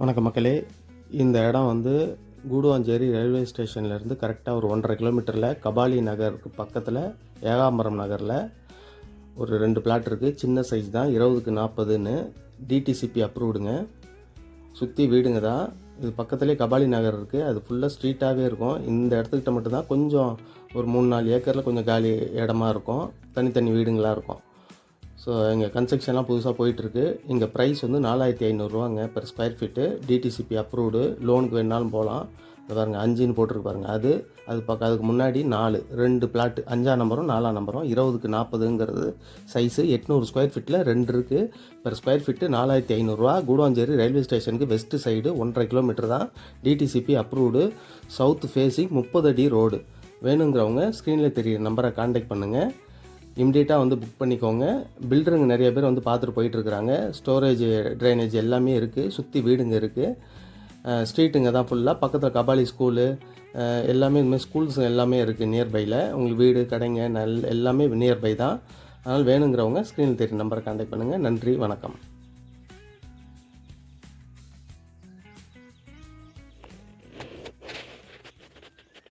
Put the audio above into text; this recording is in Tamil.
வணக்கம் மக்களே. இந்த இடம் வந்து கூடுவாஞ்சேரி ரயில்வே ஸ்டேஷன்லேருந்து கரெக்டாக ஒரு ஒன்றரை கிலோமீட்டரில் கபாலி நகருக்கு பக்கத்தில் ஏகாம்பரம் நகரில் ஒரு ரெண்டு பிளாட் இருக்குது சின்ன சைஸ் தான் இருபதுக்கு நாற்பதுன்னு டிடிசிபி அப்ரூவ்டுங்க சுற்றி வீடுங்க தான். இது பக்கத்துலேயே கபாலி நகர் இருக்குது அது ஃபுல்லாக ஸ்ட்ரீட்டாகவே இருக்கும். இந்த இடத்துக்கிட்ட மட்டும்தான் கொஞ்சம் ஒரு மூணு நாலு ஏக்கரில் கொஞ்சம் காலி இடமா இருக்கும். தனித்தனி வீடுங்களாக இருக்கும். ஸோ இங்கே கன்ஸ்ட்ரக்ஷன்லாம் புதுசாக போயிட்டுருக்கு. இங்கே ப்ரைஸ் வந்து நாலாயிரத்தி ஐநூறுரூவாங்க per square feet DTCP approved லோனுக்கு வேணாலும் போகலாம் பாருங்கள் பாருங்க அஞ்சுன்னு போட்டிருப்பாருங்க அது அது பக்கம் அதுக்கு முன்னாடி நாலு ரெண்டு பிளாட்டு அஞ்சாம் நம்பரும் நாலாம் நம்பரும் இருபதுக்கு நாற்பதுங்கிறது சைஸு எட்நூறு ஸ்கொயர் ஃபீட்டில் ரெண்டு இருக்குது பெர் ஸ்கொயர் ஃபீட்டு நாலாயிரத்தி ஐநூறுரூவா கூடுவாஞ்சேரி ரயில்வே ஸ்டேஷனுக்கு வெஸ்ட்டு சைடு ஒன்றரை கிலோமீட்டர் தான் டிடிசிபி அப்ரூவ்டு சவுத் ஃபேஸிங் முப்பது அடி ரோடு வேணுங்கிறவங்க ஸ்க்ரீனில் தெரியுற நம்பரை காண்டாக்ட் பண்ணுங்கள் இம்டியட்டாக வந்து புக் பண்ணிக்கோங்க. பில்டருங்க நிறைய பேர் வந்து பார்த்துட்டு போயிட்டுருக்குறாங்க. ஸ்டோரேஜ் ட்ரைனேஜ் எல்லாமே இருக்குது சுற்றி வீடுங்க இருக்குது ஸ்ட்ரீட்டுங்க தான் ஃபுல்லாக பக்கத்தில் கபாலி ஸ்கூலு எல்லாமே இந்த மாதிரி ஸ்கூல்ஸ் எல்லாமே இருக்குது நியர்பையில் உங்களுக்கு வீடு கடைங்க நல் எல்லாமே நியர்பை தான். அதனால் வேணுங்கிறவங்க ஸ்க்ரீனில் தெரியும் நம்பரை காண்டாக்ட் பண்ணுங்கள் நன்றி வணக்கம்.